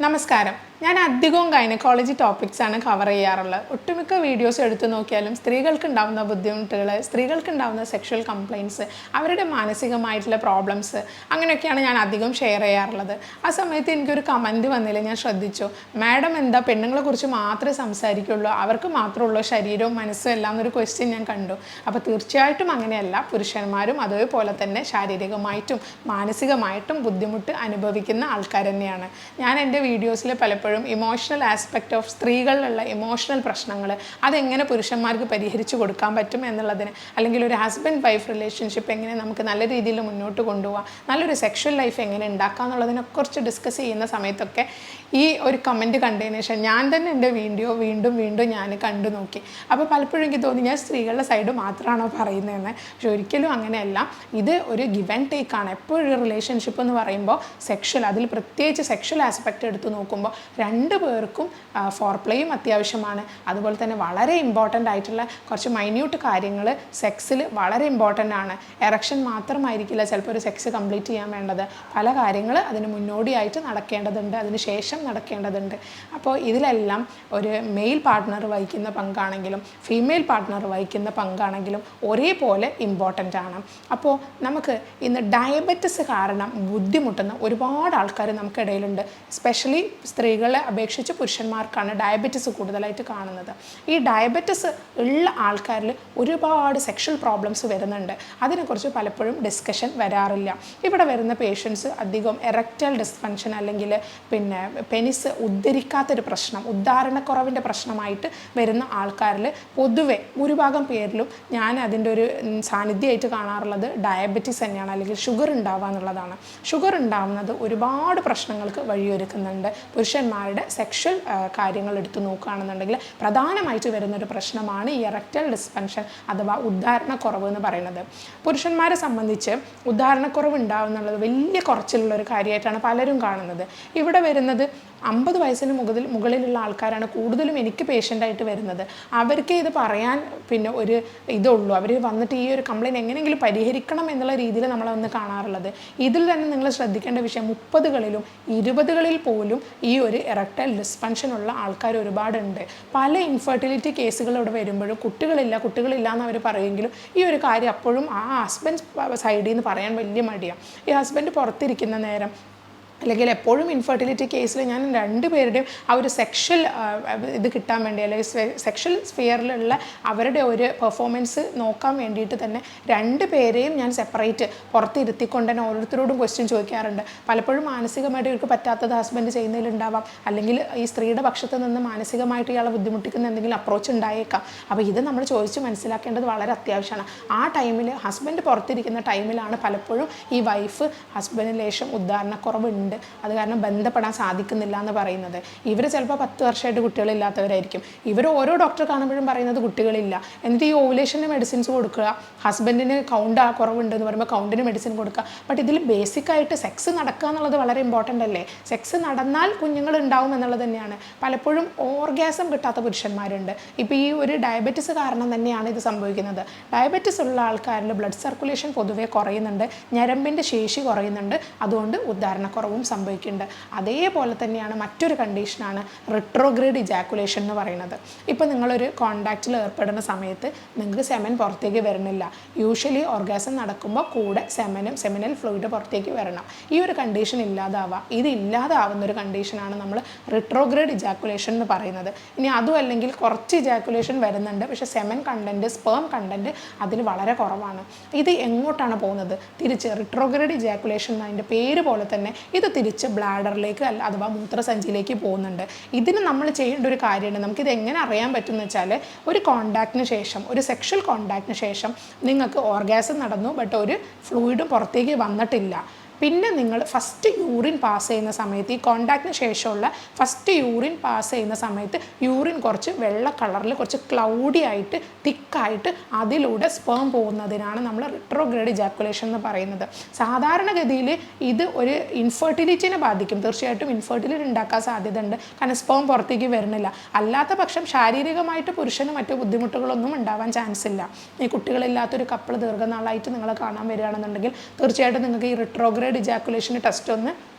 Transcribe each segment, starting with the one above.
നമസ്കാരം ഞാൻ അധികവും ഗൈനക്കോളജി ടോപ്പിക്സ് ആണ് കവർ ചെയ്യാറുള്ളത്. ഒട്ടുമിക്ക വീഡിയോസ് എടുത്തു നോക്കിയാലും സ്ത്രീകൾക്ക് ഉണ്ടാകുന്ന ബുദ്ധിമുട്ടുകൾ സ്ത്രീകൾക്ക് ഉണ്ടാകുന്ന സെക്ഷൽ കംപ്ലയിൻസ് അവരുടെ മാനസികമായിട്ടുള്ള പ്രോബ്ലംസ് അങ്ങനെയൊക്കെയാണ് ഞാൻ അധികം ഷെയർ ചെയ്യാറുള്ളത്. ആ സമയത്ത് എനിക്കൊരു കമന്റ് വന്നില്ല ഞാൻ ശ്രദ്ധിച്ചു. മാഡം എന്താ പെണ്ണുങ്ങളെ കുറിച്ച് മാത്രമേ സംസാരിക്കുള്ളൂ? അവർക്ക് മാത്രമുള്ളൂ ശരീരവും മനസ്സും എല്ലാം എന്നൊരു ക്വസ്റ്റ്യൻ ഞാൻ കണ്ടു. അപ്പോൾ തീർച്ചയായിട്ടും അങ്ങനെയല്ല. പുരുഷന്മാരും അതേപോലെ തന്നെ ശാരീരികമായിട്ടും മാനസികമായിട്ടും ബുദ്ധിമുട്ട് അനുഭവിക്കുന്ന ആൾക്കാർ തന്നെയാണ്. ഞാൻ എന്റെ വീഡിയോസിൽ പലപ്പോഴും ഇമോഷണൽ ആസ്പെക്റ്റ് ഓഫ് സ്ത്രീകളിലുള്ള ഇമോഷണൽ പ്രശ്നങ്ങൾ അതെങ്ങനെ പുരുഷന്മാർക്ക് പരിഹരിച്ചു കൊടുക്കാൻ പറ്റും എന്നുള്ളതിന് അല്ലെങ്കിൽ ഒരു ഹസ്ബൻഡ് വൈഫ് റിലേഷൻഷിപ്പ് എങ്ങനെ നമുക്ക് നല്ല രീതിയിൽ മുന്നോട്ട് കൊണ്ടുപോകാം നല്ലൊരു സെക്ഷൽ ലൈഫ് എങ്ങനെ ഉണ്ടാക്കാം എന്നുള്ളതിനെ ഡിസ്കസ് ചെയ്യുന്ന സമയത്തൊക്കെ ഈ ഒരു കമന്റ് കണ്ടതിന് ശേഷം ഞാൻ തന്നെ എന്റെ വീഡിയോ വീണ്ടും വീണ്ടും ഞാൻ കണ്ടു നോക്കി. അപ്പോൾ പലപ്പോഴും എനിക്ക് തോന്നി ഞാൻ സ്ത്രീകളുടെ സൈഡ് മാത്രമാണോ പറയുന്നതെന്ന്. പക്ഷെ ഒരിക്കലും അങ്ങനെയല്ല. ഇത് ഒരു ഗിവൻ ടേക്ക് ആണ്. എപ്പോഴും റിലേഷൻഷിപ്പ് എന്ന് പറയുമ്പോൾ സെക്ഷൽ അതിൽ പ്രത്യേകിച്ച് സെക്ഷൽ ആസ്പെക്റ്റ് എടുത്ത് നോക്കുമ്പോൾ രണ്ട് പേർക്കും ഫോർ പ്ലേയും അത്യാവശ്യമാണ്. അതുപോലെ തന്നെ വളരെ ഇമ്പോർട്ടന്റ് ആയിട്ടുള്ള കുറച്ച് മൈന്യൂട്ട് കാര്യങ്ങൾ സെക്സിൽ വളരെ ഇമ്പോർട്ടന്റ് ആണ്. എറക്ഷൻ മാത്രമായിരിക്കില്ല ചിലപ്പോൾ ഒരു സെക്സ് കംപ്ലീറ്റ് ചെയ്യാൻ വേണ്ടത്. പല കാര്യങ്ങൾ അതിന് മുന്നോടിയായിട്ട് നടക്കേണ്ടതുണ്ട്. അതിന് ശേഷം നടക്കേണ്ടതുണ്ട്. അപ്പോൾ ഇതിലെല്ലാം ഒരു മെയിൽ പാർട്ട്ണർ വഹിക്കുന്ന പങ്കാണെങ്കിലും ഫീമെയിൽ പാർട്ട്ണർ വഹിക്കുന്ന പങ്കാണെങ്കിലും ഒരേപോലെ ഇമ്പോർട്ടന്റ് ആണ്. അപ്പോൾ നമുക്ക് ഇന്ന് ഡയബറ്റിസ് കാരണം ബുദ്ധിമുട്ടുന്ന ഒരുപാട് ആൾക്കാർ നമുക്കിടയിലുണ്ട്. സ്പെഷ്യലി സ്ത്രീകളെ അപേക്ഷിച്ച് പുരുഷന്മാർക്കാണ് ഡയബറ്റിസ് കൂടുതലായിട്ട് കാണുന്നത്. ഈ ഡയബറ്റിസ് ഉള്ള ആൾക്കാരിൽ ഒരുപാട് സെക്ഷൽ പ്രോബ്ലംസ് വരുന്നുണ്ട്. അതിനെക്കുറിച്ച് പലപ്പോഴും ഡിസ്കഷൻ വരാറില്ല. ഇവിടെ വരുന്ന പേഷ്യൻസ് അധികം എറക്റ്റൽ ഡിസ്ഫങ്ഷൻ അല്ലെങ്കിൽ പിന്നെ പെനിസ് ഉദ്ധരിക്കാത്തൊരു പ്രശ്നം ഉദ്ധാരണക്കുറവിന്റെ പ്രശ്നമായിട്ട് വരുന്ന ആൾക്കാരിൽ പൊതുവെ ഭൂരിഭാഗം പേരിലും ഞാൻ അതിന്റെ ഒരു സാന്നിധ്യമായിട്ട് കാണാറുള്ളത് ഡയബറ്റിസ് തന്നെയാണ് അല്ലെങ്കിൽ ഷുഗർ ഉണ്ടാവുക എന്നുള്ളതാണ്. ഷുഗർ ഉണ്ടാവുന്നത് ഒരുപാട് പ്രശ്നങ്ങൾക്ക് വഴിയൊരുക്കുന്നുണ്ട്. പുരുഷന്മാരുടെ സെക്ഷൽ കാര്യങ്ങൾ എടുത്തു നോക്കുകയാണെന്നുണ്ടെങ്കിൽ പ്രധാനമായിട്ട് വരുന്നൊരു പ്രശ്നമാണ് ഈ എറക്റ്റൽ ഡിസ്പെൻഷൻ അഥവാ ഉദ്ധാരണക്കുറവ് എന്ന് പറയുന്നത്. പുരുഷന്മാരെ സംബന്ധിച്ച് ഉദ്ധാരണക്കുറവ് ഉണ്ടാവുന്നുള്ളത് വലിയ കുറച്ചിലുള്ള ഒരു കാര്യമായിട്ടാണ് പലരും കാണുന്നത്. ഇവിടെ വരുന്നത് അമ്പത് വയസ്സിന് മുകളിൽ മുകളിലുള്ള ആൾക്കാരാണ് കൂടുതലും എനിക്ക് പേഷ്യന്റായിട്ട് വരുന്നത്. അവർക്ക് ഇത് പറയാൻ പിന്നെ ഒരു ഇതുള്ളൂ. അവർ വന്നിട്ട് ഈ ഒരു കംപ്ലയിന്റ് എങ്ങനെയെങ്കിലും പരിഹരിക്കണം എന്നുള്ള രീതിയിൽ നമ്മളൊന്ന് കാണാറുള്ളത്. ഇതിൽ തന്നെ നിങ്ങൾ ശ്രദ്ധിക്കേണ്ട വിഷയം മുപ്പതുകളിലും ഇരുപതുകളിൽ പോലും ഈ ഒരു എറക്ടൈൽ ഡിസ്പെൻഷൻ ഉള്ള ആൾക്കാർ ഒരുപാടുണ്ട്. പല ഇൻഫെർട്ടിലിറ്റി കേസുകൾ ഇവിടെ വരുമ്പോഴും കുട്ടികളില്ല കുട്ടികളില്ല എന്ന് അവർ പറയുമെങ്കിലും ഈ ഒരു കാര്യം അപ്പോഴും ആ ഹസ്ബൻഡ് സൈഡിൽ നിന്ന് പറയാൻ വലിയ മടിയാണ് ഈ ഹസ്ബൻഡ് പുറത്തിരിക്കുന്ന നേരം അല്ലെങ്കിൽ എപ്പോഴും ഇൻഫെർട്ടിലിറ്റി കേസിൽ ഞാൻ രണ്ട് രണ്ടുപേരുടെയും ആ ഒരു സെക്ഷൽ ഇത് കിട്ടാൻ വേണ്ടി അല്ലെങ്കിൽ സെക്ഷൽ സ്ഫിയറിലുള്ള അവരുടെ ഒരു പെർഫോമൻസ് നോക്കാൻ വേണ്ടിയിട്ട് തന്നെ രണ്ട് പേരെയും ഞാൻ സെപ്പറേറ്റ് പുറത്തിരുത്തിക്കൊണ്ട് തന്നെ ഓരോരുത്തരോടും ക്വസ്റ്റ്യൻ ചോദിക്കാറുണ്ട്. പലപ്പോഴും മാനസികമായിട്ട് ഇവർക്ക് പറ്റാത്തത് ഹസ്ബൻഡ് ചെയ്യുന്നതിലുണ്ടാവാം. അല്ലെങ്കിൽ ഈ സ്ത്രീയുടെ പക്ഷത്ത് നിന്ന് മാനസികമായിട്ട് ഇയാളെ ബുദ്ധിമുട്ടിക്കുന്ന എന്തെങ്കിലും അപ്രോച്ച് ഉണ്ടായേക്കാം. അപ്പോൾ ഇത് നമ്മൾ ചോദിച്ച് മനസ്സിലാക്കേണ്ടത് വളരെ അത്യാവശ്യമാണ്. ആ ടൈമിൽ ഹസ്ബൻഡ് പുറത്തിരിക്കുന്ന ടൈമിലാണ് പലപ്പോഴും ഈ വൈഫ് ഹസ്ബൻഡിന് ലേശം ഉദ്ധാരണക്കുറവ് ഉണ്ട്. അത് കാരണം ബന്ധപ്പെടാൻ സാധിക്കുന്നില്ല എന്ന് പറയുന്നത്. ഇവർ ചിലപ്പോൾ പത്ത് വർഷമായിട്ട് കുട്ടികളില്ലാത്തവരായിരിക്കും. ഇവർ ഓരോ ഡോക്ടർ കാണുമ്പോഴും പറയുന്നത് കുട്ടികളില്ല. എന്നിട്ട് ഈ ഓവുലേഷന്റെ മെഡിസിൻസ് കൊടുക്കുക. ഹസ്ബൻഡിന് കൗണ്ട് ആ കുറവുണ്ടെന്ന് പറയുമ്പോൾ കൗണ്ടിന് മെഡിസിൻ കൊടുക്കുക. ബട്ട് ഇതിൽ ബേസിക് ആയിട്ട് സെക്സ് നടക്കുക എന്നുള്ളത് വളരെ ഇമ്പോർട്ടന്റ് അല്ലേ? സെക്സ് നടന്നാൽ കുഞ്ഞുങ്ങൾ ഉണ്ടാവും എന്നുള്ളത് തന്നെയാണ്. പലപ്പോഴും ഓർഗാസം കിട്ടാത്ത പുരുഷന്മാരുണ്ട്. ഇപ്പോൾ ഈ ഒരു ഡയബറ്റിസ് കാരണം തന്നെയാണ് ഇത് സംഭവിക്കുന്നത്. ഡയബറ്റിസ് ഉള്ള ആൾക്കാരിൽ ബ്ലഡ് സർക്കുലേഷൻ പൊതുവെ കുറയുന്നുണ്ട്. ഞരമ്പിന്റെ ശേഷി കുറയുന്നുണ്ട്. അതുകൊണ്ട് ഉദ്ധാരണക്കുറവും സംഭവിക്കുന്നുണ്ട്. അതേപോലെ തന്നെയാണ് മറ്റൊരു കണ്ടീഷനാണ് റിട്രോഗ്രേഡ് ഇജാക്കുലേഷൻ എന്ന് പറയുന്നത്. ഇപ്പോൾ നിങ്ങളൊരു കോണ്ടാക്റ്റിൽ ഏർപ്പെടുന്ന സമയത്ത് നിങ്ങൾക്ക് സെമൻ പുറത്തേക്ക് വരുന്നില്ല യൂഷ്വലി ഓർഗാസം നടക്കുമ്പോൾ കൂടെ സെമനും സെമിനൽ ഫ്ലൂയിഡ് പുറത്തേക്ക് വരണം. ഈ ഒരു കണ്ടീഷൻ ഇല്ലാതാവുക ഇത് ഇല്ലാതാവുന്ന ഒരു കണ്ടീഷനാണ് നമ്മൾ റിട്രോഗ്രേഡ് ഇജാക്കുലേഷൻ എന്ന് പറയുന്നത്. ഇനി അതും അല്ലെങ്കിൽ കുറച്ച് ഇജാക്കുലേഷൻ വരുന്നുണ്ട്. പക്ഷേ സെമൻ കണ്ടന്റ് സ്പേം കണ്ടന്റ് അതിൽ വളരെ കുറവാണ്. ഇത് എങ്ങോട്ടാണ് പോകുന്നത്? തിരിച്ച് റിട്രോഗ്രേഡ് ഇജാക്കുലേഷൻ എന്നതിന്റെ പേര് പോലെ തന്നെ ഇത് തിരിച്ച് ബ്ലാഡറിലേക്ക് അല്ല അഥവാ മൂത്രസഞ്ചിയിലേക്ക് പോകുന്നുണ്ട്. ഇതിന് നമ്മൾ ചെയ്യേണ്ട ഒരു കാര്യമുണ്ട്. നമുക്കിത് എങ്ങനെ അറിയാൻ പറ്റുമെന്ന് വെച്ചാൽ ഒരു കോണ്ടാക്റ്റിന് ശേഷം ഒരു സെക്ഷൽ കോണ്ടാക്റ്റിന് ശേഷം നിങ്ങൾക്ക് ഓർഗാസം നടന്നു ബട്ട് ഒരു ഫ്ലൂയിഡും പുറത്തേക്ക് വന്നിട്ടില്ല. പിന്നെ നിങ്ങൾ ഫസ്റ്റ് യൂറിൻ പാസ് ചെയ്യുന്ന സമയത്ത് ഈ കോണ്ടാക്റ്റിന് ശേഷമുള്ള ഫസ്റ്റ് യൂറിൻ പാസ് ചെയ്യുന്ന സമയത്ത് യൂറിൻ കുറച്ച് വെള്ള കളറിൽ കുറച്ച് ക്ലൗഡി ആയിട്ട് തിക്കായിട്ട് അതിലൂടെ സ്പേം പോകുന്നതിനാണ് നമ്മൾ റിട്രോഗ്രേഡ് ജാക്കുലേഷൻ എന്ന് പറയുന്നത്. സാധാരണഗതിയിൽ ഇത് ഒരു ഇൻഫെർട്ടിലിറ്റിനെ ബാധിക്കും. തീർച്ചയായിട്ടും ഇൻഫെർട്ടിലിറ്റി ഉണ്ടാക്കാൻ സാധ്യതയുണ്ട്. കാരണം സ്പേം പുറത്തേക്ക് വരുന്നില്ല. അല്ലാത്ത പക്ഷം ശാരീരികമായിട്ട് പുരുഷന് മറ്റു ബുദ്ധിമുട്ടുകളൊന്നും ഉണ്ടാവാൻ ചാൻസ് ഇല്ല. ഈ കുട്ടികളില്ലാത്തൊരു കപ്പിൾ ദീർഘനാളായിട്ട് നിങ്ങൾ കാണാൻ വരികയാണെന്നുണ്ടെങ്കിൽ തീർച്ചയായിട്ടും നിങ്ങൾക്ക് ഈ റിട്രോഗ്രേഡ് ഇജാക്കുലേഷൻ ടെസ്റ്റ് ഒന്ന്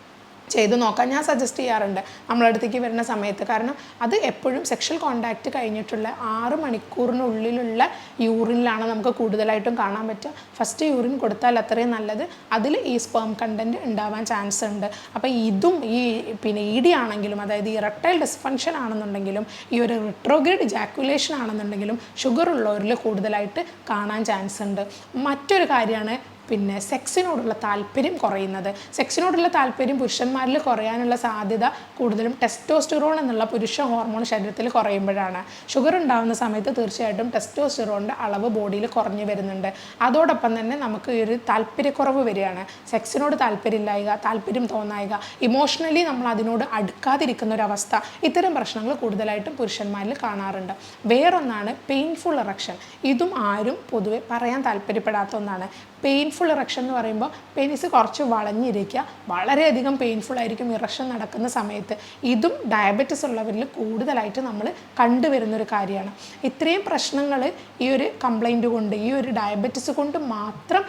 ചെയ്ത് നോക്കാൻ ഞാൻ സജസ്റ്റ് ചെയ്യാറുണ്ട് നമ്മളെ അടുത്തേക്ക് വരുന്ന സമയത്ത്. കാരണം അത് എപ്പോഴും സെക്ഷൽ കോണ്ടാക്റ്റ് കഴിഞ്ഞിട്ടുള്ള ആറ് മണിക്കൂറിനുള്ളിലുള്ള യൂറിനിലാണ് നമുക്ക് കൂടുതലായിട്ടും കാണാൻ പറ്റുക. ഫസ്റ്റ് യൂറിൻ കൊടുത്താൽ അത്രയും നല്ലത്. അതിൽ ഈ സ്പേം കണ്ടന്റ് ഉണ്ടാവാൻ ചാൻസ് ഉണ്ട്. അപ്പോൾ ഇതും ഈ പിന്നെ ഇ ഡി ആണെങ്കിലും അതായത് ഇറക്ടൈൽ ഡിസ്ഫങ്ഷൻ ആണെന്നുണ്ടെങ്കിലും ഈ ഒരു റിട്രോഗ്രേഡ് ജാക്കുലേഷൻ ആണെന്നുണ്ടെങ്കിലും ഷുഗർ ഉള്ളവരിൽ കൂടുതലായിട്ട് കാണാൻ ചാൻസ് ഉണ്ട്. മറ്റൊരു കാര്യമാണ് പിന്നെ സെക്സിനോടുള്ള താല്പര്യം കുറയുന്നത്. സെക്സിനോടുള്ള താല്പര്യം പുരുഷന്മാരിൽ കുറയാനുള്ള സാധ്യത കൂടുതലും ടെസ്റ്റോസ്റ്റിറോൺ എന്നുള്ള പുരുഷ ഹോർമോൺ ശരീരത്തിൽ കുറയുമ്പോഴാണ്. ഷുഗർ ഉണ്ടാകുന്ന സമയത്ത് തീർച്ചയായിട്ടും ടെസ്റ്റോസ്റ്റിറോണിന്റെ അളവ് ബോഡിയിൽ കുറഞ്ഞു വരുന്നുണ്ട്. അതോടൊപ്പം തന്നെ നമുക്ക് ഒരു താല്പര്യക്കുറവ് വരികയാണ്. സെക്സിനോട് താല്പര്യമില്ലായക താല്പര്യം തോന്നായക ഇമോഷണലി നമ്മൾ അതിനോട് അടുക്കാതിരിക്കുന്ന ഒരു അവസ്ഥ ഇത്തരം പ്രശ്നങ്ങൾ കൂടുതലായിട്ടും പുരുഷന്മാരിൽ കാണാറുണ്ട്. വേറൊന്നാണ് പെയിൻഫുൾ ഇറക്ഷൻ ഇതും ആരും പൊതുവെ പറയാൻ താല്പര്യപ്പെടാത്ത ഒന്നാണ്. പെയിൻഫുൾ ഇറക്ഷൻ എന്ന് പറയുമ്പോൾ പെനിസ് കുറച്ച് വളഞ്ഞിരിക്കുക. വളരെയധികം പെയിൻഫുൾ ആയിരിക്കും ഇറക്ഷൻ നടക്കുന്ന സമയത്ത്. ഇതും ഡയബറ്റിസ് ഉള്ളവരിൽ കൂടുതലായിട്ട് നമ്മൾ കണ്ടുവരുന്നൊരു കാര്യമാണ്. ഇത്രയും പ്രശ്നങ്ങൾ ഈ ഒരു കംപ്ലൈന്റ് കൊണ്ട് ഈ ഒരു ഡയബറ്റിസ് കൊണ്ട് മാത്രം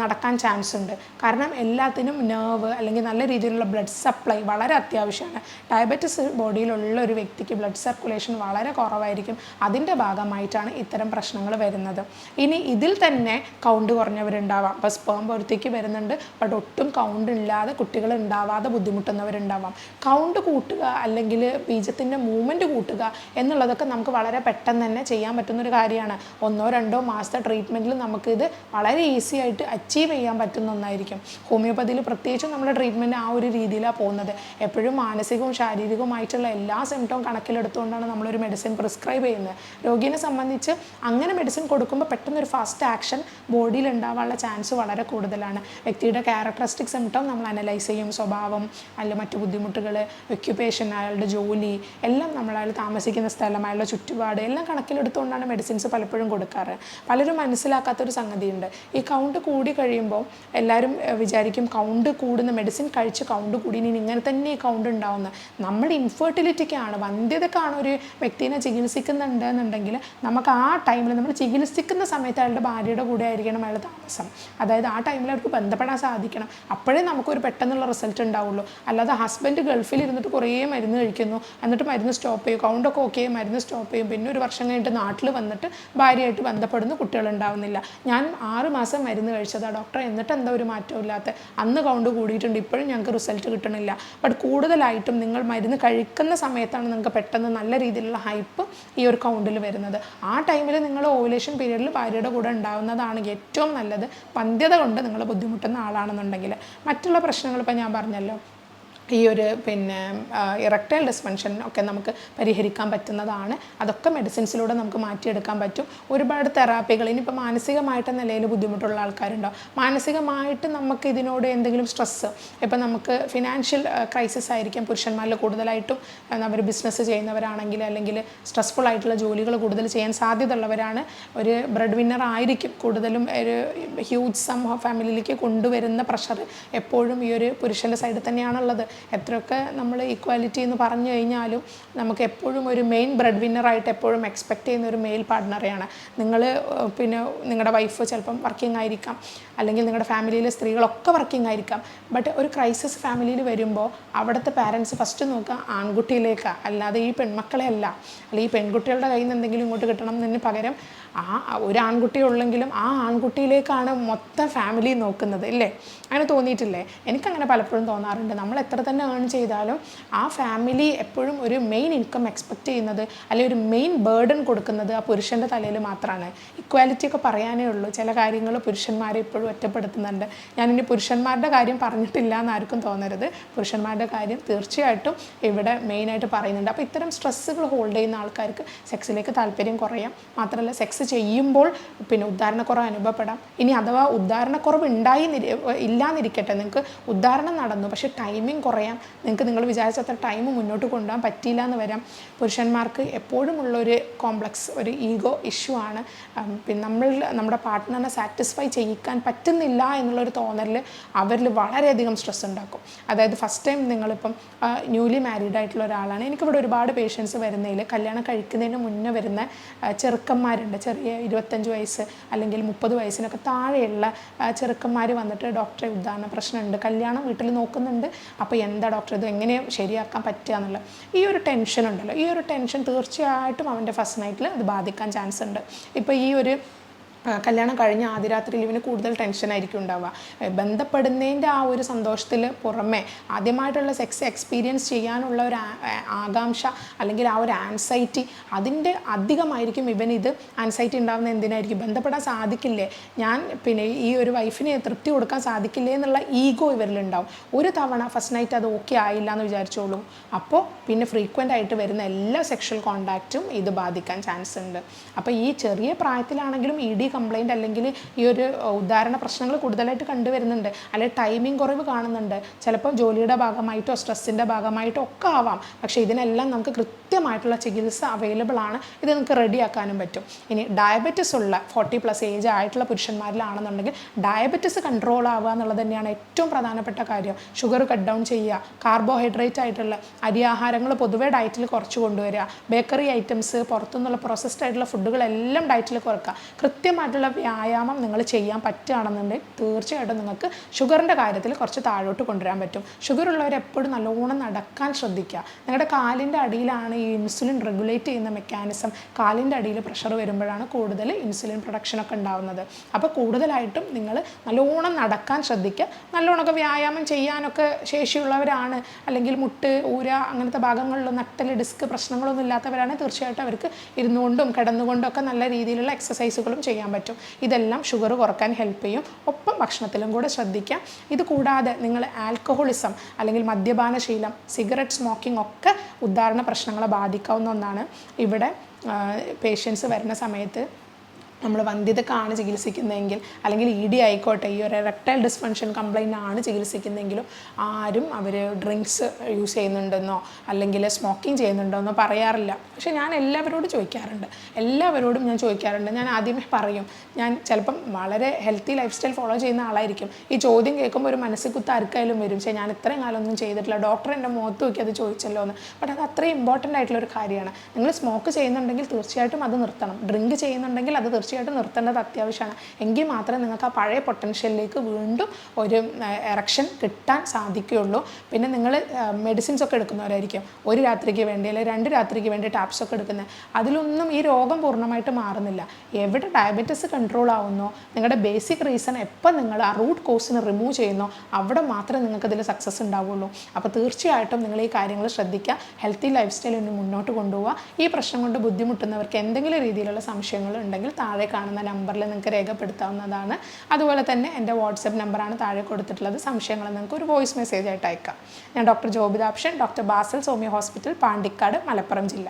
നടക്കാൻ ചാൻസ് ഉണ്ട്. കാരണം എല്ലാത്തിനും നെർവ് അല്ലെങ്കിൽ നല്ല രീതിയിലുള്ള ബ്ലഡ് സപ്ലൈ വളരെ അത്യാവശ്യമാണ്. ഡയബറ്റിസ് ബോഡിയിലുള്ള ഒരു വ്യക്തിക്ക് ബ്ലഡ് സർക്കുലേഷൻ വളരെ കുറവായിരിക്കും. അതിന്റെ ഭാഗമായിട്ടാണ് ഇത്തരം പ്രശ്നങ്ങൾ വരുന്നത്. ഇനി ഇതിൽ തന്നെ കൗണ്ട് കുറഞ്ഞവരുണ്ടാവാം. അപ്പോൾ സ്പേം പുറത്തേക്ക് വരുന്നുണ്ട്. ബട്ട് ഒട്ടും കൗണ്ട് ഇല്ലാതെ കുട്ടികൾ ഉണ്ടാവാതെ ബുദ്ധിമുട്ടുന്നവരുണ്ടാവാം. കൗണ്ട് കൂട്ടുക അല്ലെങ്കിൽ ബീജത്തിന്റെ മൂവ്മെന്റ് കൂട്ടുക എന്നുള്ളതൊക്കെ നമുക്ക് വളരെ പെട്ടെന്ന് തന്നെ ചെയ്യാൻ പറ്റുന്നൊരു കാര്യമാണ്. ഒന്നോ രണ്ടോ മാസത്തെ ട്രീറ്റ്മെന്റിൽ നമുക്കിത് വളരെ ഈസി ആയിട്ട് അച്ചീവ് ചെയ്യാൻ പറ്റുന്ന ഒന്നായിരിക്കും. ഹോമിയോപ്പതിയിൽ പ്രത്യേകിച്ചും നമ്മുടെ ട്രീറ്റ്മെന്റ് ആ ഒരു രീതിയിലാണ് പോകുന്നത്. എപ്പോഴും മാനസികവും ശാരീരികവുമായിട്ടുള്ള എല്ലാ സിംറ്റവും കണക്കിലെടുത്തുകൊണ്ടാണ് നമ്മളൊരു മെഡിസിൻ പ്രിസ്ക്രൈബ് ചെയ്യുന്നത്. രോഗിയെ സംബന്ധിച്ച് അങ്ങനെ മെഡിസിൻ കൊടുക്കുമ്പോൾ പെട്ടെന്നൊരു ഫാസ്റ്റ് ആക്ഷൻ ബോഡിയിൽ ഉണ്ടാവാനുള്ള ചാൻസ് വളരെ കൂടുതലാണ്. വ്യക്തിയുടെ ക്യാരക്ടറിസ്റ്റിക് സിംറ്റം നമ്മൾ അനലൈസ് ചെയ്യും. സ്വഭാവം അല്ല മറ്റു ബുദ്ധിമുട്ടുകൾ ഒക്യുപ്പേഷൻ അയാളുടെ ജോലി എല്ലാം നമ്മൾ അയാൾ താമസിക്കുന്ന സ്ഥലം അയാളുടെ ചുറ്റുപാട് എല്ലാം കണക്കിലെടുത്തുകൊണ്ടാണ് മെഡിസിൻസ് പലപ്പോഴും കൊടുക്കാറ്. പലരും മനസ്സിലാക്കാത്തൊരു സംഗതിയുണ്ട്. ഈ കൗണ്ട് കൂടി കഴിയുമ്പോൾ എല്ലാവരും വിചാരിക്കും കൗണ്ട് കൂടുന്ന മെഡിസിൻ കഴിച്ച് കൗണ്ട് കൂടി ഇനി ഇങ്ങനെ തന്നെ ഈ കൗണ്ട് ഉണ്ടാവുന്ന. നമ്മുടെ ഇൻഫെർട്ടിലിറ്റിക്കാണ് വന്ധ്യതക്കാണ് ഒരു വ്യക്തിനെ ചികിത്സിക്കുന്നുണ്ട് എന്നുണ്ടെങ്കിൽ നമുക്ക് ആ ടൈമിൽ നമ്മൾ ചികിത്സിക്കുന്ന സമയത്ത് അയാളുടെ ഭാര്യയുടെ കൂടെ ആയിരിക്കണം അയാൾ താമസം. അതായത് ആ ടൈമിൽ അവർക്ക് ബന്ധപ്പെടാൻ സാധിക്കണം. അപ്പോഴേ നമുക്കൊരു പെട്ടെന്നുള്ള റിസൾട്ട് ഉണ്ടാവുള്ളൂ. അല്ലാതെ ഹസ്ബൻഡ് ഗൾഫിൽ ഇരുന്നിട്ട് കുറേ മരുന്ന് കഴിക്കുന്നു. എന്നിട്ട് മരുന്ന് സ്റ്റോപ്പ് ചെയ്യും. കൗണ്ടൊക്കെ ഓക്കെ മരുന്ന് സ്റ്റോപ്പ് ചെയ്യും. പിന്നെ ഒരു വർഷം കഴിഞ്ഞിട്ട് നാട്ടിൽ വന്നിട്ട് ഭാര്യയായിട്ട് ബന്ധപ്പെടുന്ന കുട്ടികളുണ്ടാവുന്നില്ല ഞാൻ ആറ് മാസം മരുന്ന് കഴിച്ചതാണ് ഡോക്ടർ എന്നിട്ട് എന്താ ഒരു മാറ്റവും ഇല്ലാത്ത? അന്ന് കൗണ്ട് കൂടിയിട്ടുണ്ട്. ഇപ്പോഴും ഞങ്ങൾക്ക് റിസൾട്ട് കിട്ടണില്ല. ബട്ട് കൂടുതലായിട്ടും നിങ്ങൾ മരുന്ന് കഴിക്കുന്ന സമയത്താണ് നിങ്ങൾക്ക് പെട്ടെന്ന് നല്ല രീതിയിലുള്ള ഹൈപ്പ് ഈ ഒരു കൗണ്ടിൽ വരുന്നത്. ആ ടൈമിൽ നിങ്ങൾ ഓവുലേഷൻ പീരീഡിൽ ഭാര്യയുടെ കൂടെ ഉണ്ടാവുന്നതാണ് ഏറ്റവും നല്ലത്. വന്ധ്യത കൊണ്ട് നിങ്ങൾ ബുദ്ധിമുട്ടുന്ന ആളാണെന്നുണ്ടെങ്കിൽ മറ്റുള്ള പ്രശ്നങ്ങൾ ഇപ്പം ഞാൻ പറഞ്ഞല്ലോ. ഈ ഒരു പിന്നെ ഇറക്ടൈൽ ഡിസ്ഫങ്ഷൻ ഒക്കെ നമുക്ക് പരിഹരിക്കാൻ പറ്റുന്നതാണ്. അതൊക്കെ മെഡിസിൻസിലൂടെ നമുക്ക് മാറ്റിയെടുക്കാൻ പറ്റും. ഒരുപാട് തെറാപ്പികൾ ഇനിയിപ്പോൾ മാനസികമായിട്ട് നിലയിൽ ബുദ്ധിമുട്ടുള്ള ആൾക്കാരുണ്ടാവും മാനസികമായിട്ട് നമുക്ക് ഇതിനോട് എന്തെങ്കിലും സ്ട്രെസ്സ് ഇപ്പം നമുക്ക് ഫിനാൻഷ്യൽ ക്രൈസിസ് ആയിരിക്കും പുരുഷന്മാരിൽ കൂടുതലായിട്ടും. അവർ ബിസിനസ് ചെയ്യുന്നവരാണെങ്കിൽ അല്ലെങ്കിൽ സ്ട്രെസ്ഫുൾ ആയിട്ടുള്ള ജോലികൾ കൂടുതൽ ചെയ്യാൻ സാധ്യതയുള്ളവരാണ്. ഒരു ബ്രെഡ് വിന്നർ ആയിരിക്കും കൂടുതലും ഒരു ഹ്യൂജ് സം ഫാമിലിയിലേക്ക് കൊണ്ടുവരുന്ന പ്രഷർ എപ്പോഴും ഈ ഒരു പുരുഷന്റെ സൈഡിൽ തന്നെയാണുള്ളത്. എത്രയൊക്കെ നമ്മൾ ഈക്വാലിറ്റി എന്ന് പറഞ്ഞു കഴിഞ്ഞാലും നമുക്ക് എപ്പോഴും ഒരു മെയിൻ ബ്രെഡ് വിന്നറായിട്ട് എപ്പോഴും എക്സ്പെക്റ്റ് ചെയ്യുന്ന ഒരു മെയിൽ പാർട്ട്ണറെയാണ് നിങ്ങൾ പിന്നെ നിങ്ങളുടെ വൈഫ് ചിലപ്പം വർക്കിംഗ് ആയിരിക്കാം. അല്ലെങ്കിൽ നിങ്ങളുടെ ഫാമിലിയിലെ സ്ത്രീകളൊക്കെ വർക്കിംഗ് ആയിരിക്കാം. ബട്ട് ഒരു ക്രൈസിസ് ഫാമിലിയിൽ വരുമ്പോൾ അവിടുത്തെ പാരൻസ് ഫസ്റ്റ് നോക്കുക ആൺകുട്ടിയിലേക്കാണ് അല്ലാതെ ഈ പെൺമക്കളെ അല്ല. അല്ലെങ്കിൽ ഈ പെൺകുട്ടികളുടെ കയ്യിൽ നിന്ന് എന്തെങ്കിലും ഇങ്ങോട്ട് കിട്ടണം എന്നതിന് പകരം ആ ഒരു ആൺകുട്ടി ഉള്ളെങ്കിലും ആ ആൺകുട്ടിയിലേക്കാണ് മൊത്തം ഫാമിലി നോക്കുന്നത് അല്ലേ അങ്ങനെ തോന്നിയിട്ടില്ലേ? എനിക്കങ്ങനെ പലപ്പോഴും തോന്നാറുണ്ട്. നമ്മൾ എത്ര തന്നെ ഏൺ ചെയ്താലും ആ ഫാമിലി എപ്പോഴും ഒരു മെയിൻ ഇൻകം എക്സ്പെക്റ്റ് ചെയ്യുന്നത് അല്ലെങ്കിൽ ഒരു മെയിൻ ബേർഡൻ കൊടുക്കുന്നത് ആ പുരുഷന്റെ തലയിൽ മാത്രമാണ് ഇക്വാലിറ്റി ഒക്കെ പറയാനേ ഉള്ളൂ. ചില കാര്യങ്ങൾ പുരുഷന്മാരെ ഇപ്പോഴും ഒറ്റപ്പെടുത്തുന്നുണ്ട്. ഞാനിനി പുരുഷന്മാരുടെ കാര്യം പറഞ്ഞിട്ടില്ല എന്ന് ആർക്കും തോന്നരുത്. പുരുഷന്മാരുടെ കാര്യം തീർച്ചയായിട്ടും ഇവിടെ മെയിനായിട്ട് പറയുന്നുണ്ട്. അപ്പോൾ ഇത്തരം സ്ട്രെസ്സുകൾ ഹോൾഡ് ചെയ്യുന്ന ആൾക്കാർക്ക് സെക്സിലേക്ക് താല്പര്യം കുറയാം. മാത്രമല്ല സെക്സ് ചെയ്യുമ്പോൾ പിന്നെ ഉദ്ധാരണക്കുറവ് അനുഭവപ്പെടാം. ഇനി അഥവാ ഉദ്ധാരണക്കുറവ് ഉണ്ടായി നിരി- ഇല്ലാന്നിരിക്കട്ടെ നിങ്ങൾക്ക് ഉദ്ധാരണം നടന്നു പക്ഷേ ടൈമിംഗ് കുറയാം. നിങ്ങൾക്ക് നിങ്ങൾ വിചാരിച്ചത്ര ടൈം മുന്നോട്ട് കൊണ്ടുപോകാൻ പറ്റിയില്ല എന്ന് വരാം. പുരുഷന്മാർക്ക് എപ്പോഴും ഉള്ളൊരു കോംപ്ലക്സ് ഒരു ഈഗോ ഇഷ്യൂ ആണ്. പിന്നെ നമ്മൾ നമ്മുടെ പാർട്ട്ണറിനെ സാറ്റിസ്ഫൈ ചെയ്യിക്കാൻ പറ്റുന്നില്ല എന്നുള്ളൊരു തോന്നലിൽ അവരിൽ വളരെയധികം സ്ട്രെസ് ഉണ്ടാക്കും. അതായത് ഫസ്റ്റ് ടൈം നിങ്ങളിപ്പം ന്യൂലി മാരീഡ് ആയിട്ടുള്ള ഒരാളാണ്. എനിക്കിവിടെ ഒരുപാട് പേഷ്യൻസ് വരുന്നതിൽ കല്യാണം കഴിക്കുന്നതിന് മുന്നേ വരുന്ന ചെറുക്കന്മാരുണ്ട്. ചെറിയ ഇരുപത്തഞ്ച് വയസ്സ് അല്ലെങ്കിൽ മുപ്പത് വയസ്സിനൊക്കെ താഴെയുള്ള ചെറുക്കന്മാർ വന്നിട്ട് ഡോക്ടറെ ഉദാഹരണ പ്രശ്നമുണ്ട്. കല്യാണം വീട്ടിൽ നോക്കുന്നുണ്ട്. അപ്പോൾ എന്താ ഡോക്ടർ ഇത് എങ്ങനെ ശരിയാക്കാൻ പറ്റുക എന്നുള്ളത് ഈ ഒരു ടെൻഷൻ ഉണ്ടല്ലോ. ഈ ഒരു ടെൻഷൻ തീർച്ചയായിട്ടും അവന്റെ ഫസ്റ്റ് നൈറ്റിൽ അത് ബാധിക്കാൻ ചാൻസ് ഉണ്ട്. ഇപ്പോൾ ഈ ഒരു കല്യാണം കഴിഞ്ഞ ആദ്യ രാത്രിയിൽ ഇവന് കൂടുതൽ ടെൻഷനായിരിക്കും ഉണ്ടാവുക. ബന്ധപ്പെടുന്നതിന്റെ ആ ഒരു സന്തോഷത്തിൽ പുറമെ ആദ്യമായിട്ടുള്ള സെക്സ് എക്സ്പീരിയൻസ് ചെയ്യാനുള്ള ഒരു ആകാംക്ഷ അല്ലെങ്കിൽ ആ ഒരു ആൻസൈറ്റി അതിന്റെ അധികമായിരിക്കും ഇവൻ ഇത് ആൻസൈറ്റി ഉണ്ടാകുന്ന എന്തിനായിരിക്കും? ബന്ധപ്പെടാൻ സാധിക്കില്ലേ? ഞാൻ പിന്നെ ഈ ഒരു വൈഫിന് തൃപ്തി കൊടുക്കാൻ സാധിക്കില്ലേ എന്നുള്ള ഈഗോ ഇവരിലുണ്ടാവും ഒരു തവണ ഫസ്റ്റ് നൈറ്റ് അത് ഓക്കെ ആയില്ല എന്ന് വിചാരിച്ചോളൂ. അപ്പോൾ പിന്നെ ഫ്രീക്വന്റ് ആയിട്ട് വരുന്ന എല്ലാ സെക്ഷൽ കോണ്ടാക്റ്റും ഇത് ബാധിക്കാൻ ചാൻസ് ഉണ്ട്. അപ്പോൾ ഈ ചെറിയ പ്രായത്തിലാണെങ്കിലും ഇ ഡി കംപ്ലൈന്റ് അല്ലെങ്കിൽ ഈ ഒരു ഉദാഹരണ പ്രശ്നങ്ങൾ കൂടുതലായിട്ട് കണ്ടുവരുന്നുണ്ട്. അല്ലെങ്കിൽ ടൈമിംഗ് കുറവ് കാണുന്നുണ്ട്. ചിലപ്പോൾ ജോലിയുടെ ഭാഗമായിട്ടോ സ്ട്രെസ്സിന്റെ ഭാഗമായിട്ടോ ഒക്കെ ആവാം. പക്ഷേ ഇതിനെല്ലാം നമുക്ക് കൃത്യമായിട്ടുള്ള ചികിത്സ അവൈലബിൾ ആണ്. ഇത് നമുക്ക് റെഡിയാക്കാനും പറ്റും. ഇനി ഡയബറ്റിസ് ഉള്ള ഫോർട്ടി പ്ലസ് ഏജ് ആയിട്ടുള്ള പുരുഷന്മാരിലാണെന്നുണ്ടെങ്കിൽ ഡയബറ്റിസ് കൺട്രോൾ ആവുക എന്നുള്ളത് തന്നെയാണ് ഏറ്റവും പ്രധാനപ്പെട്ട കാര്യം. ഷുഗർ കട്ട് ഡൗൺ ചെയ്യുക കാർബോഹൈഡ്രേറ്റ് ആയിട്ടുള്ള അരി ആഹാരങ്ങൾ പൊതുവേ ഡയറ്റിൽ കുറച്ച് കൊണ്ടുവരിക. ബേക്കറി ഐറ്റംസ് പുറത്തുനിന്നുള്ള പ്രോസസ്ഡ് ആയിട്ടുള്ള ഫുഡുകളെല്ലാം ഡയറ്റിൽ കുറക്കുക. കൃത്യമായിട്ടുള്ള വ്യായാമം നിങ്ങൾ ചെയ്യാൻ പറ്റുകയാണെന്നുണ്ടെങ്കിൽ തീർച്ചയായിട്ടും നിങ്ങൾക്ക് ഷുഗറിന്റെ കാര്യത്തിൽ കുറച്ച് താഴോട്ട് കൊണ്ടുവരാൻ പറ്റും. ഷുഗർ ഉള്ളവർ എപ്പോഴും നല്ലോണം നടക്കാൻ ശ്രദ്ധിക്കുക. നിങ്ങളുടെ കാലിന്റെ അടിയിലാണ് ഈ ഇൻസുലിൻ റെഗുലേറ്റ് ചെയ്യുന്ന മെക്കാനിസം. കാലിന്റെ അടിയിൽ പ്രഷർ വരുമ്പോഴാണ് കൂടുതൽ ഇൻസുലിൻ പ്രൊഡക്ഷനൊക്കെ ഉണ്ടാവുന്നത്. അപ്പോൾ കൂടുതലായിട്ടും നിങ്ങൾ നല്ലോണം നടക്കാൻ ശ്രദ്ധിക്കുക. നല്ലോണമൊക്കെ വ്യായാമം ചെയ്യാനൊക്കെ ശേഷിയുള്ളവരാണ്. അല്ലെങ്കിൽ മുട്ട് ഊര അങ്ങനത്തെ ഭാഗങ്ങളിൽ നട്ടൽ ഡിസ്ക് പ്രശ്നങ്ങളൊന്നും ഇല്ലാത്തവരാണ്. തീർച്ചയായിട്ടും അവർക്ക് ഇരുന്നുകൊണ്ടും കിടന്നുകൊണ്ടും ഒക്കെ നല്ല രീതിയിലുള്ള എക്സസൈസുകളും ചെയ്യാൻ പറ്റും. ഇതെല്ലാം ഷുഗർ കുറയ്ക്കാൻ ഹെൽപ്പ് ചെയ്യും. ഒപ്പം ഭക്ഷണത്തിലും കൂടെ ശ്രദ്ധിക്കാം. ഇത് കൂടാതെ നിങ്ങൾ ആൽക്കഹോളിസം അല്ലെങ്കിൽ മദ്യപാനശീലം സിഗരറ്റ് സ്മോക്കിംഗ് ഒക്കെ ഉദാഹരണ പ്രശ്നങ്ങളെ ബാധിക്കാവുന്ന ഒന്നാണ്. ഇവിടെ പേഷ്യൻസ് വരുന്ന സമയത്ത് നമ്മൾ വന്ധ്യതക്കാണ് ചികിത്സിക്കുന്നതെങ്കിൽ അല്ലെങ്കിൽ ഇ ഡി ആയിക്കോട്ടെ ഈ ഒരു റെക്ടൈൽ ഡിസ്ഫങ്ഷൻ കംപ്ലൈന്റ് ആണ് ചികിത്സിക്കുന്നതെങ്കിലും ആരും അവർ ഡ്രിങ്ക്സ് യൂസ് ചെയ്യുന്നുണ്ടെന്നോ അല്ലെങ്കിൽ സ്മോക്കിംഗ് ചെയ്യുന്നുണ്ടോ എന്നോ പറയാറില്ല. പക്ഷേ ഞാൻ എല്ലാവരോടും ചോദിക്കാറുണ്ട്. എല്ലാവരോടും ഞാൻ ചോദിക്കാറുണ്ട്. ഞാൻ ആദ്യമേ പറയും ഞാൻ ചിലപ്പം വളരെ ഹെൽത്തി ലൈഫ് സ്റ്റൈൽ ഫോളോ ചെയ്യുന്ന ആളായിരിക്കും. ഈ ചോദ്യം കേൾക്കുമ്പോൾ ഒരു മനസ്സിൽ കുത്ത് ആർക്കായാലും വരും. പക്ഷേ ഞാൻ ഇത്രയും കാലമൊന്നും ചെയ്തിട്ടില്ല. ഡോക്ടർ എന്റെ മുഖത്ത് നോക്കി അത് ചോദിച്ചല്ലോ എന്ന് ബട്ട് അത് അത്രയും ഇമ്പോർട്ടന്റ് ആയിട്ടുള്ള ഒരു കാര്യമാണ്. നിങ്ങൾ സ്മോക്ക് ചെയ്യുന്നുണ്ടെങ്കിൽ തീർച്ചയായിട്ടും അത് നിർത്തണം. ഡ്രിങ്ക് ചെയ്യുന്നുണ്ടെങ്കിൽ അത് തീർച്ചയായിട്ടും നിർത്തേണ്ടത് അത്യാവശ്യമാണ്. എങ്കിൽ മാത്രമേ നിങ്ങൾക്ക് ആ പഴയ പൊട്ടൻഷ്യലിലേക്ക് വീണ്ടും ഒരു എറക്ഷൻ കിട്ടാൻ സാധിക്കുകയുള്ളൂ. പിന്നെ നിങ്ങൾ മെഡിസിൻസ് ഒക്കെ എടുക്കുന്നവരായിരിക്കും. ഒരു രാത്രിക്ക് വേണ്ടി അല്ലെങ്കിൽ രണ്ട് രാത്രിക്ക് വേണ്ടി ടാബ്സ് ഒക്കെ എടുക്കുന്നത്. അതിലൊന്നും ഈ രോഗം പൂർണമായിട്ട് മാറുന്നില്ല. എവിടെ ഡയബറ്റിസ് കൺട്രോൾ ആവുന്നോ? നിങ്ങളുടെ ബേസിക് റീസൺ എപ്പോൾ നിങ്ങൾ ആ റൂട്ട് കോസിന് റിമൂവ് ചെയ്യുന്നോ? അവിടെ മാത്രമേ നിങ്ങൾക്ക് ഇതിൽ സക്സസ് ഉണ്ടാവുള്ളൂ. അപ്പോൾ തീർച്ചയായിട്ടും നിങ്ങൾ ഈ കാര്യങ്ങൾ ശ്രദ്ധിക്കുക. ഹെൽത്തി ലൈഫ് സ്റ്റൈൽ മുന്നോട്ട് കൊണ്ടുപോവുക. ഈ പ്രശ്നം കൊണ്ട് ബുദ്ധിമുട്ടുന്നവർക്ക് എന്തെങ്കിലും രീതിയിലുള്ള സംശയങ്ങൾ ഉണ്ടെങ്കിൽ താഴെ കാണുന്ന നമ്പറിൽ നിങ്ങൾക്ക് രേഖപ്പെടുത്താവുന്നതാണ്. അതുപോലെ തന്നെ എന്റെ വാട്സപ്പ് നമ്പറാണ് താഴെ കൊടുത്തിട്ടുള്ളത്. സംശയങ്ങൾ നിങ്ങൾക്ക് ഒരു വോയിസ് മെസ്സേജ് ആയിട്ട് അയക്കാം. ഞാൻ ഡോക്ടർ ജോബിതാപ്ഷൻ doctor basal Soumya hospital Pandikkad Malappuram ജില്ല.